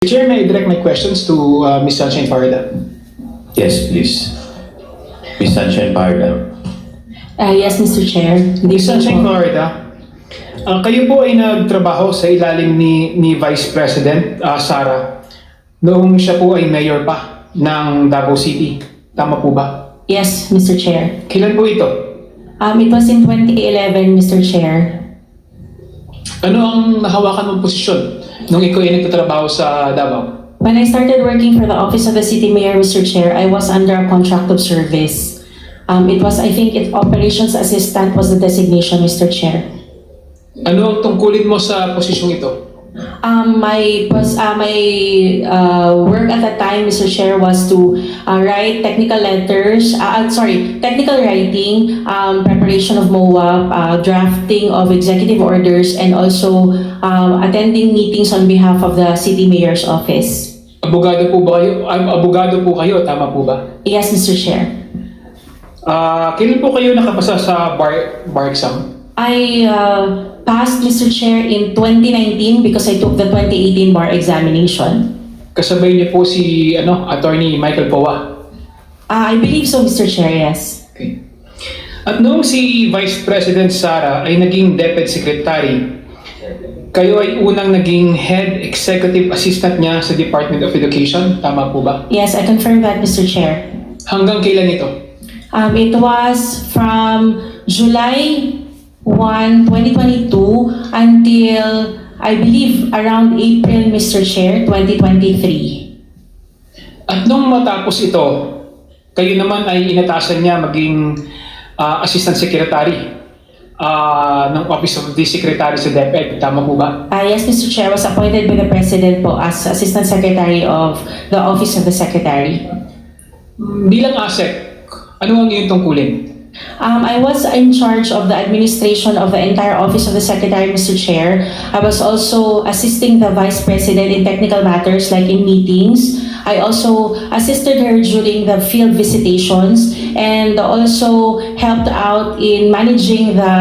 Chair, may I direct my questions to uh, Ms. Sunshine Farida. Yes, please. Ms. Sunshine Parda. Ah, yes, Mr. Chair. Hindi Ms. Sunshine po. Farida, uh, kayo po ay nagtrabaho sa ilalim ni, ni Vice President uh, Sara noong siya po ay mayor pa ng Davao City. Tama po ba? Yes, Mr. Chair. Kailan po ito? Um, it was in 2011, Mr. Chair. Ano ang nahawakan mong posisyon nung ikaw ay nagtatrabaho sa Davao? When I started working for the Office of the City Mayor, Mr. Chair, I was under a contract of service. Um, it was, I think, it, Operations Assistant was the designation, Mr. Chair. Ano ang tungkulin mo sa posisyong ito? Um, my was uh, my uh, work at that time, Mr. Chair, was to uh, write technical letters. Uh, uh, sorry, technical writing, um, preparation of MOA, uh, drafting of executive orders, and also um, attending meetings on behalf of the city mayor's office. Abogado po ba kayo? Ab- Abogado po kayo, tama po ba? Yes, Mr. Chair. Ah, kailan po kayo nakapasa sa bar, bar exam? I uh, passed, Mr. Chair, in 2019 because I took the 2018 bar examination. Kasabay niyo po si ano, Attorney Michael Powa. Uh, I believe so, Mr. Chair. Yes. Okay. At noong si Vice President Sara ay naging Deputy Secretary, kayo ay unang naging Head Executive Assistant niya sa Department of Education. Tama po ba? Yes, I confirm that, Mr. Chair. Hanggang kailan ito? Um, it was from July 1, 2022 until I believe around April, Mr. Chair, 2023. At nung matapos ito, kayo naman ay inatasan niya maging ah, Assistant Secretary ah, ng Office of the Secretary sa DepEd. Tama po ba? Uh, yes, Mr. Chair, I was appointed by the President po as Assistant Secretary of the Office of the Secretary. Bilang ASEC, ano ang iyong tungkulin? Um, I was in charge of the administration of the entire Office of the Secretary, Mr. Chair. I was also assisting the Vice President in technical matters like in meetings. I also assisted her during the field visitations and also helped out in managing the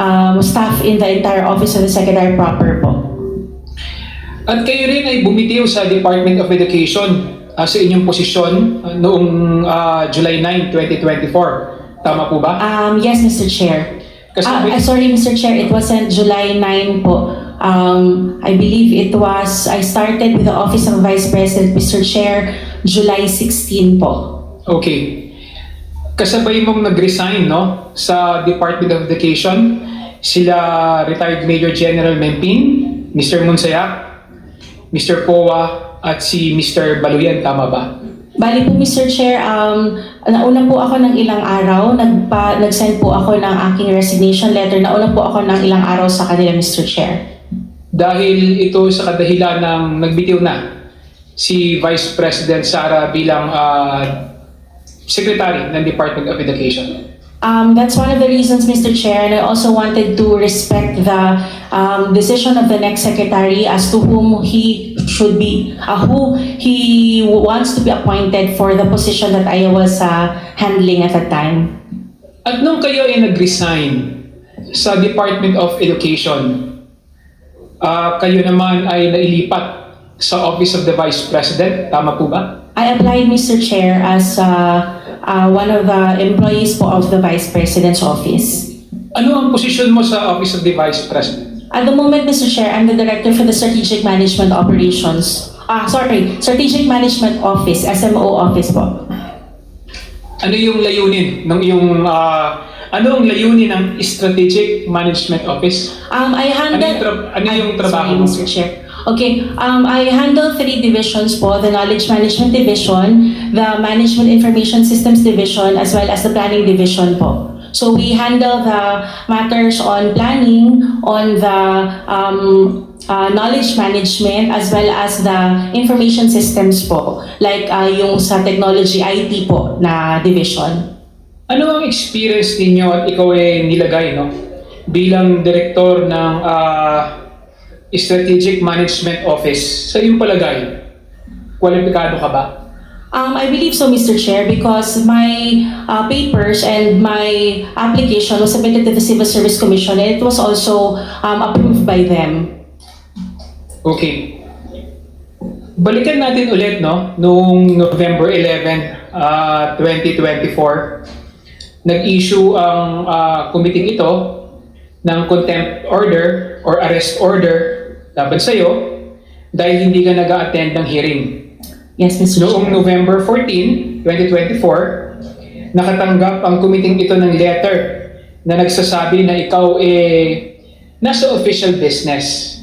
um, staff in the entire Office of the Secretary proper po. At kayo rin ay bumitiw sa Department of Education ah, sa inyong posisyon ah, noong ah, July 9, 2024. Tama po ba? Um, yes, Mr. Chair. Kasi Ah, may- ah, sorry, Mr. Chair, it wasn't July 9 po. Um, I believe it was, I started with the Office of Vice President, Mr. Chair, July 16 po. Okay. Kasabay mong nag-resign no, sa Department of Education, sila retired Major General Mempin, Mr. Monsayak, Mr. Powa, at si Mr. Baluyan. Tama ba? Bali po, Mr. Chair, um, nauna po ako ng ilang araw, nagpa, nag-send po ako ng aking resignation letter, nauna po ako ng ilang araw sa kanila, Mr. Chair. Dahil ito sa kadahilan ng nagbitiw na si Vice President Sara bilang ah, Secretary ng Department of Education. Um, that's one of the reasons, Mr. Chair, and I also wanted to respect the um, decision of the next secretary as to whom he should be, uh, who he wants to be appointed for the position that I was uh, handling at that time. At nung kayo ay nag-resign sa Department of Education, ah, kayo naman ay nailipat sa Office of the Vice President. Tama po ba? I applied, Mr. Chair, as uh, uh, one of the employees po of the Vice President's office. Ano ang posisyon mo sa Office of the Vice President? At the moment, Mr. Chair, I'm the Director for the Strategic Management Operations. Ah, sorry, Strategic Management Office, SMO Office po. Ano yung layunin ng iyong ah, ano ang layunin ng Strategic Management Office? Um, I handle... Ano yung tra- ano yung trabaho sorry, mo? Mr. Chair. Okay, um, I handle three divisions po, the Knowledge Management Division, the Management Information Systems Division, as well as the Planning Division po. So we handle the matters on planning, on the um, uh, knowledge management, as well as the information systems po, like uh, yung sa technology IT po na division. Ano ang experience ninyo at ikaw ay nilagay no? bilang direktor ng ah, Strategic Management Office? Sa iyong palagay, kwalipikado ka ba? Um, I believe so, Mr. Chair, because my uh, papers and my application was submitted to the Civil Service Commission and it was also um, approved by them. Okay. Balikan natin ulit, no? Noong November 11, ah, 2024, nag-issue ang ah, committee ito ng contempt order or arrest order laban sa'yo dahil hindi ka nag-attend ng hearing. Yes, Mr. Noong Chair. November 14, 2024, nakatanggap ang committee ito ng letter na nagsasabi na ikaw eh nasa official business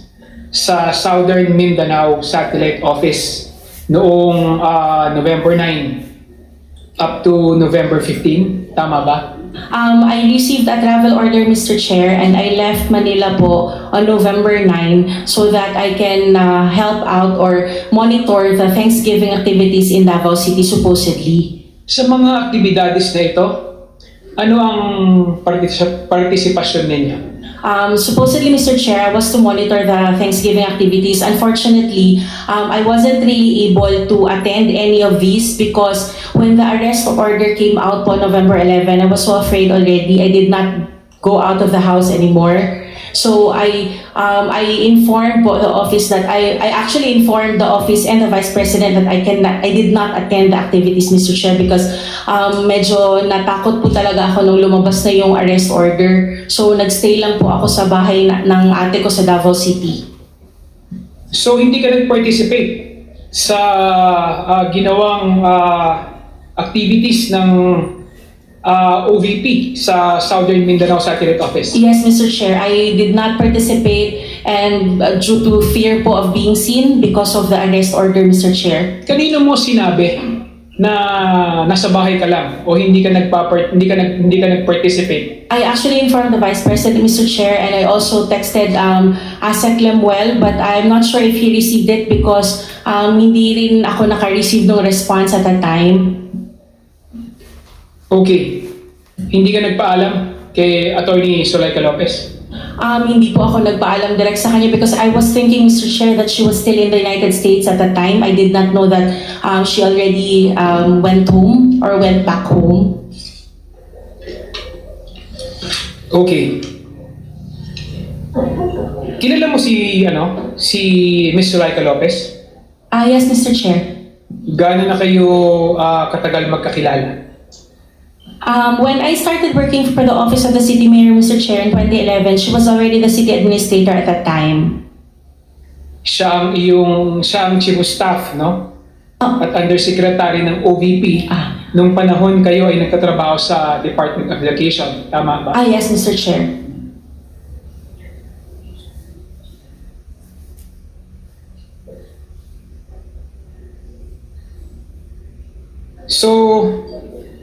sa Southern Mindanao Satellite Office noong ah, November 9 up to November 15. Tama ba? Um, I received a travel order, Mr. Chair, and I left Manila po on November 9 so that I can uh, help out or monitor the Thanksgiving activities in Davao City supposedly. Sa mga aktibidades na ito, ano ang particip- partisipasyon ninyo? Um, supposedly, Mr. Chair, I was to monitor the Thanksgiving activities. Unfortunately, um, I wasn't really able to attend any of these because when the arrest order came out po November 11, I was so afraid already. I did not go out of the house anymore. So I um, I informed the office that I I actually informed the office and the vice president that I can I did not attend the activities Mr. Chair because um, medyo natakot po talaga ako nung lumabas na yung arrest order. So nagstay lang po ako sa bahay na, ng ate ko sa Davao City. So hindi ka nag-participate sa ah, ginawang ah, activities ng ah, OVP sa Southern Mindanao Satellite Office? Yes, Mr. Chair, I did not participate and uh, due to fear po of being seen because of the arrest order, Mr. Chair. Kanino mo sinabi na nasa bahay ka lang o hindi ka nagpa hindi ka nag, hindi ka nag-participate? I actually informed the Vice President, Mr. Chair, and I also texted um, Asek Lemuel, but I'm not sure if he received it because um, hindi rin ako naka-receive ng response at that time. Okay. Hindi ka nagpaalam kay Attorney Solayca Lopez? Um, hindi po ako nagpaalam direct sa kanya because I was thinking, Mr. Chair, that she was still in the United States at that time. I did not know that um, she already um, went home or went back home. Okay. Kilala mo si ano, si Miss Solayca Lopez? Ah, yes, Mr. Chair. Gaano na kayo ah, katagal magkakilala? Um, when I started working for the Office of the City Mayor, Mr. Chair, in 2011, she was already the city administrator at that time. Siya ang iyong siya ang chief of staff, no? Oh. At undersecretary ng OVP Ah. nung panahon kayo ay nagtatrabaho sa Department of Education. Tama ba? Ah, yes, Mr. Chair. So,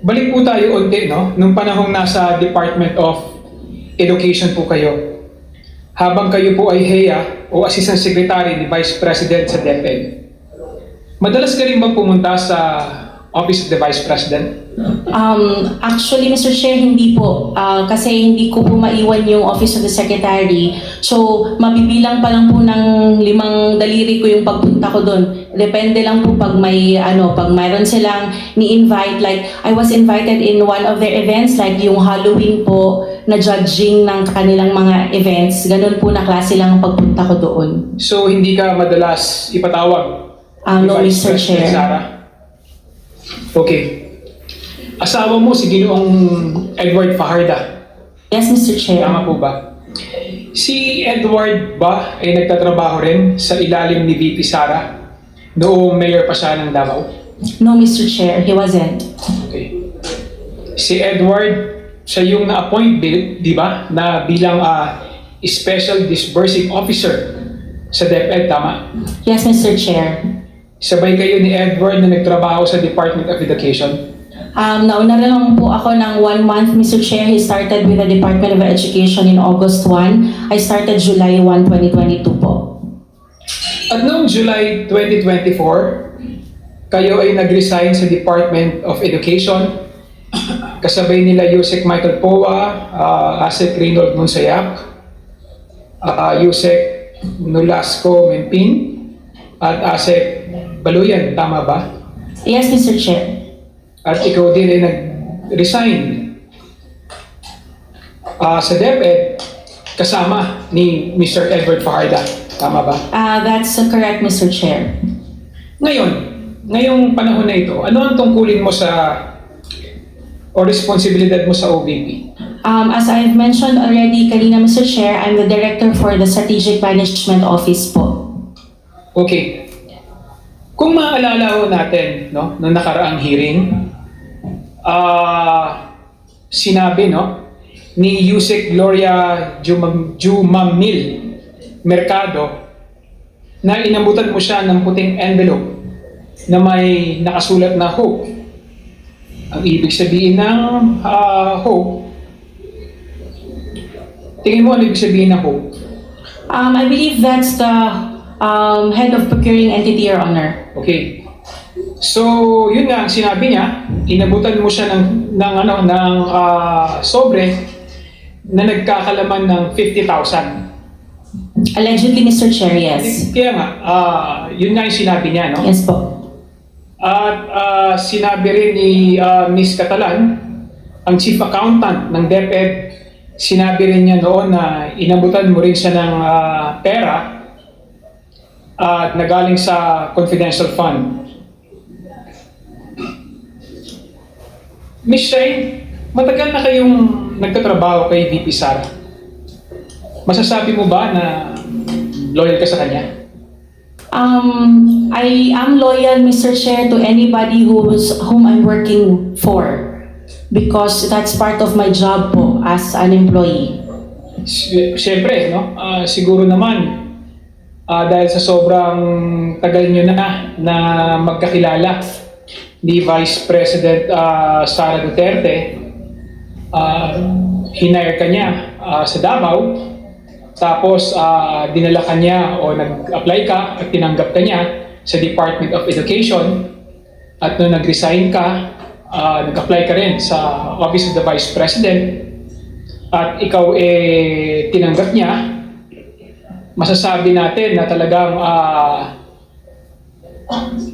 balik po tayo unti, no? Nung panahong nasa Department of Education po kayo, habang kayo po ay HEA o Assistant Secretary ni Vice President sa DepEd, madalas ka rin ba pumunta sa Office of the Vice President? Um, actually, Mr. Chair, hindi po. Ah, kasi hindi ko po maiwan yung Office of the Secretary. So, mabibilang pa lang po ng limang daliri ko yung pagpunta ko doon. Depende lang po pag may, ano, pag mayroon silang ni-invite. Like, I was invited in one of their events, like yung Halloween po, na judging ng kanilang mga events. Ganun po na klase lang ang pagpunta ko doon. So, hindi ka madalas ipatawag Ah, no, Vice Mr. President Chair. Sara? Okay. Asawa mo si Ginoong Edward Fajarda. Yes, Mr. Chair. Tama po ba? Si Edward ba ay nagtatrabaho rin sa ilalim ni VP Sara noong mayor pa siya ng Davao? No, Mr. Chair, he wasn't. Okay. Si Edward, siya yung na-appoint, di, di ba, na bilang ah, Special Disbursing Officer sa DepEd, tama? Yes, Mr. Chair. Sabay kayo ni Edward na nagtrabaho sa Department of Education. Um, nauna na lang po ako ng one month, Mr. Chair. He started with the Department of Education in August 1. I started July 1, 2022 po. At noong July 2024, kayo ay nag-resign sa Department of Education. Kasabay nila Yusek Michael Poa, uh, Asek Reynold Monsayak, uh, Yusek Nolasco Mempin, at Asek Baluyan, tama ba? Yes, Mr. Chair. At ikaw din ay nag-resign uh, sa DepEd kasama ni Mr. Edward Fajarda, tama ba? Uh, that's correct, Mr. Chair. Ngayon, ngayong panahon na ito, ano ang tungkulin mo sa o responsibilidad mo sa OVP? Um, as I've mentioned already kanina, Mr. Chair, I'm the Director for the Strategic Management Office po. Okay. Kung maalala ho natin, no, nung nakaraang hearing, ah sinabi, no, ni Yusek Gloria Jumam, Jumamil Mercado na inabutan mo siya ng puting envelope na may nakasulat na hope. Ang ibig sabihin ng ah, hope, tingin mo ano ibig sabihin ng hope? Um, I believe that's the um, head of procuring entity, Your Honor. Okay. So, yun nga ang sinabi niya, inabutan mo siya ng ng ano ng ah, sobre na nagkakalaman ng 50,000. Allegedly, Mr. Chair, yes. Kaya nga, ah, yun nga yung sinabi niya, no? Yes po. At ah, sinabi rin ni ah, Miss Catalan, ang chief accountant ng DepEd, sinabi rin niya noon na inabutan mo rin siya ng ah, pera at nagaling sa confidential fund. Miss Shane, matagal na kayong nagtatrabaho kay VP Sara. Masasabi mo ba na loyal ka sa kanya? Um, I am loyal, Mr. Chair, to anybody who's, whom I'm working for. Because that's part of my job po as an employee. Si- Siyempre, no? Ah, siguro naman, ah, dahil sa sobrang tagal nyo na na magkakilala ni Vice President ah, Sara Duterte, ah, hinire ka niya ah, sa Davao, tapos ah, dinala ka niya o nag-apply ka at tinanggap ka niya sa Department of Education, at nung nag-resign ka, ah, nag-apply ka rin sa Office of the Vice President, at ikaw eh tinanggap niya, masasabi natin na talagang ah,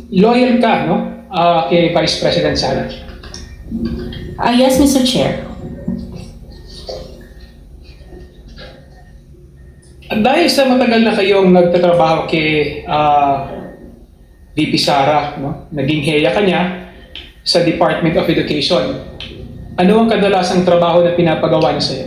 loyal ka no Ah, kay Vice President Sara. Ah, yes, Mr. Chair. Dahil sa matagal na kayong nagtatrabaho kay ah, VP Sara, no? naging heya ka niya sa Department of Education. Ano ang kadalasang trabaho na pinapagawa niya sa'yo?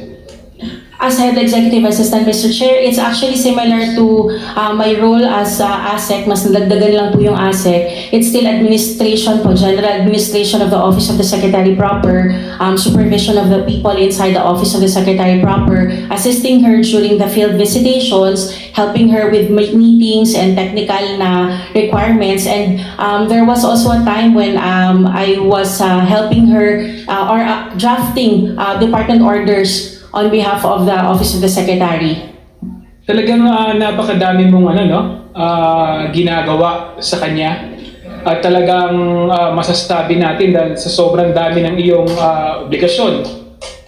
As executive assistant, Mr. Chair, it's actually similar to uh, my role as uh, ASEC. Mas nadagdagan lang po yung ASEC. It's still administration po, general administration of the Office of the Secretary proper, um, supervision of the people inside the Office of the Secretary proper, assisting her during the field visitations, helping her with me- meetings and technical na requirements. And um, there was also a time when um, I was uh, helping her uh, or uh, drafting uh, department orders on behalf of the Office of the Secretary. Talagang ah, napakadami mong ano no, ah, ginagawa sa kanya. At talagang ah, masasabi natin dahil sa sobrang dami ng iyong ah, obligasyon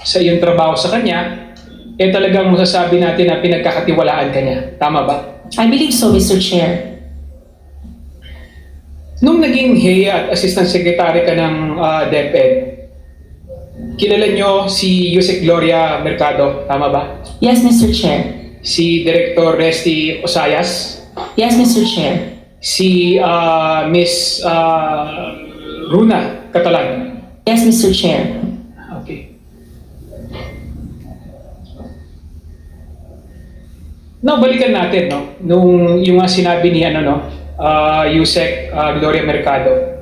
sa iyong trabaho sa kanya, eh talagang masasabi natin na pinagkakatiwalaan ka niya. Tama ba? I believe so, Mr. Chair. Nung naging HEA at Assistant Secretary ka ng ah, DepEd, kilala nyo si Yusek Gloria Mercado, tama ba? Yes, Mr. Chair. Si Director Resty Osayas, Yes, Mr. Chair. si ah, Miss ah, Runa Catalan. Yes, Mr. Chair. Okay. No, balikan natin, no? Nung yung nga sinabi ni ano, no? ah, Yusek ah, Gloria Mercado.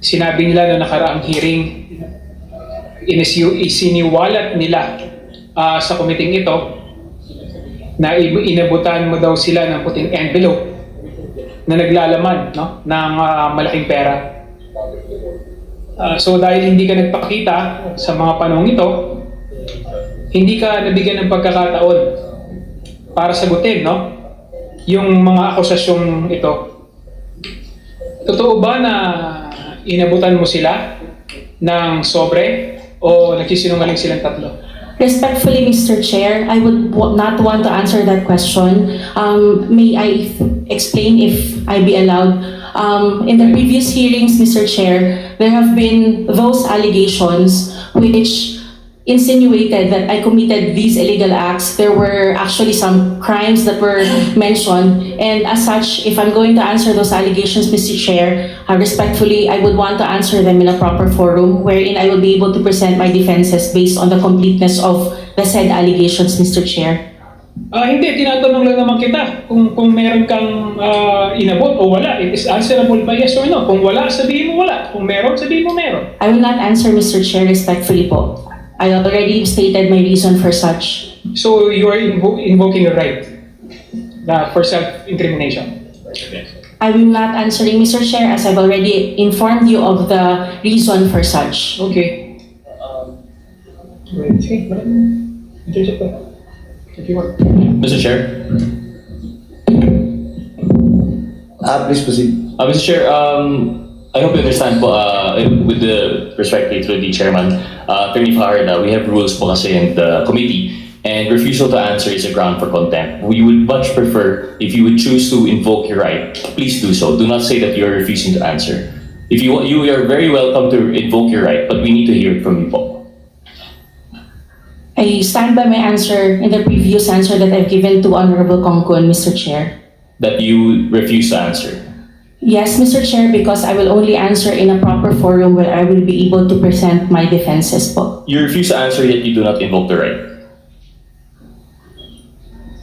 Sinabi nila no nakaraang hearing, isiniwalat nila ah, sa kumiting ito na inabutan mo daw sila ng puting envelope na naglalaman no, ng ah, malaking pera. Ah, so dahil hindi ka nagpakita sa mga panahong ito, hindi ka nabigyan ng pagkakataon para sagutin no, yung mga akusasyong ito. Totoo ba na inabutan mo sila ng sobre o nagsisinungaling silang tatlo? Respectfully, Mr. Chair, I would not want to answer that question. Um, may I explain if I be allowed? Um, in the previous hearings, Mr. Chair, there have been those allegations which insinuated that I committed these illegal acts. There were actually some crimes that were mentioned. And as such, if I'm going to answer those allegations, Mr. Chair, uh, respectfully, I would want to answer them in a proper forum wherein I will be able to present my defenses based on the completeness of the said allegations, Mr. Chair. Ah, hindi, tinatanong lang naman kita kung kung meron kang ah, inabot o wala. It is answerable by yes or no. Kung wala, sabihin mo wala. Kung meron, sabihin mo meron. I will not answer, Mr. Chair, respectfully po. I already stated my reason for such. So you are invo- invoking a right na for self-incrimination. I will not answering, Mr. Chair, as I've already informed you of the reason for such. Okay. Wait, sige, wala na. Intercept. If you want. Mr. Chair? Ah, please proceed. Uh, Mr. Chair, um, I hope you understand po, uh, with the respect to the chairman, uh, Attorney Fajarda, we have rules po kasi in the committee and refusal to answer is a ground for contempt. We would much prefer if you would choose to invoke your right, please do so. Do not say that you're refusing to answer. If you want, you are very welcome to invoke your right, but we need to hear it from you po. I stand by my answer in the previous answer that I've given to Honorable Kongkun, Mr. Chair. That you refuse to answer. Yes, Mr. Chair, because I will only answer in a proper forum where I will be able to present my defenses po. You refuse to answer yet you do not invoke the right.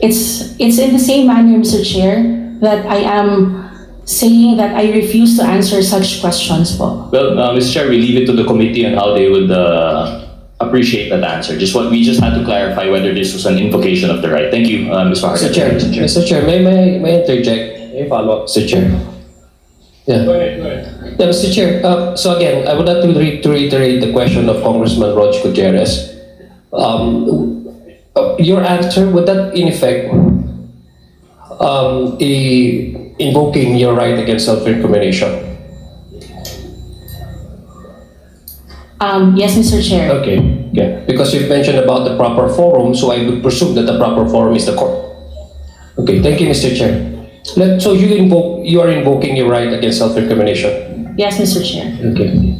It's, it's in the same manner, Mr. Chair, that I am saying that I refuse to answer such questions po. Well, uh, Mr. Chair, we leave it to the committee on how they would uh, appreciate that answer. Just what we just had to clarify whether this was an invocation of the right. Thank you, uh, Ms. Fajardo. Mr. Chair, Mr. Chair, may, may, may interject? May follow up, Mr. Chair. Yeah. Go ahead, go ahead. Yeah, Mr. Chair, uh, so again, I would like to re- to reiterate the question of Congressman Rog Gutierrez. Um, uh, your answer, would that in effect, um, a, invoking your right against self-incrimination? Um, yes, Mr. Chair. Okay, yeah, because you've mentioned about the proper forum, so I would presume that the proper forum is the court. Okay, thank you, Mr. Chair. Let, so you invoke, you are invoking your right against self-incrimination? Yes, Mr. Chair. Okay.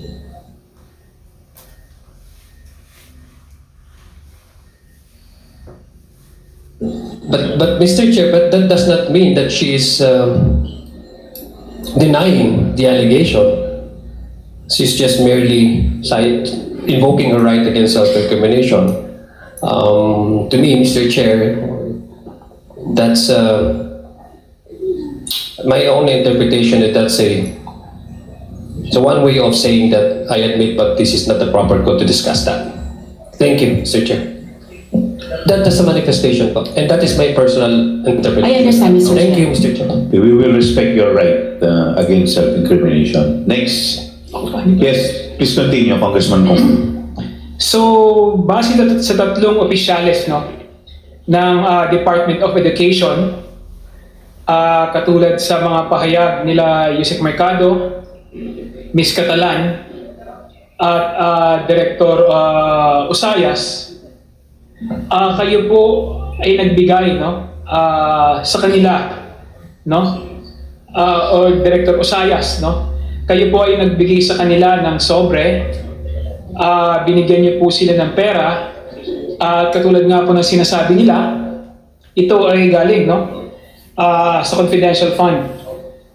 But, but Mr. Chair, but that does not mean that she is um, denying the allegation. She's just merely cite, invoking her right against self-incrimination. Um, to me, Mr. Chair, that's uh, my own interpretation that that's a so one way of saying that I admit, but this is not the proper code to discuss that. Thank you, Mr. Chair. That is a manifestation po, and that is my personal interpretation. I understand, Mr. Thank Chair. you, Mr. Chair. We will respect your right uh, against self-incrimination. Next. Yes, please continue, Congressman Kong. So, base tat- sa tatlong opisyales no, ng ah, Department of Education, ah, katulad sa mga pahayag nila Yusek Mercado, Miss Catalan, at ah, Director ah, Usayas, ah, kayo po ay nagbigay no, ah, sa kanila no, ah, or Director Usayas, no, kayo po ay nagbigay sa kanila ng sobre. Ah binigyan niyo po sila ng pera. At katulad nga po ng sinasabi nila, ito ay galing no ah, sa confidential fund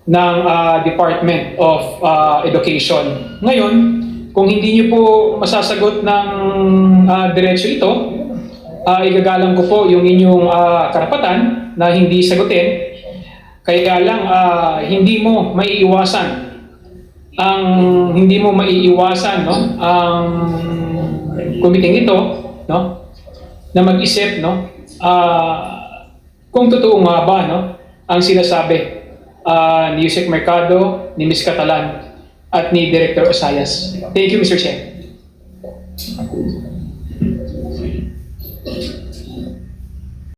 ng ah, Department of ah, Education. Ngayon, kung hindi niyo po masasagot ng ah, diretsyo ito, ah, igagalang ko po yung inyong ah, karapatan na hindi sagutin. Kaya lang ah, hindi mo maiiwasan ang hindi mo maiiwasan no ang committing ito no na mag-isip no ah kung totoo nga ba no ang sinasabi ah, ni Yusek Mercado, ni Miss Catalan at ni Director Osayas. Thank you Mr. Chair.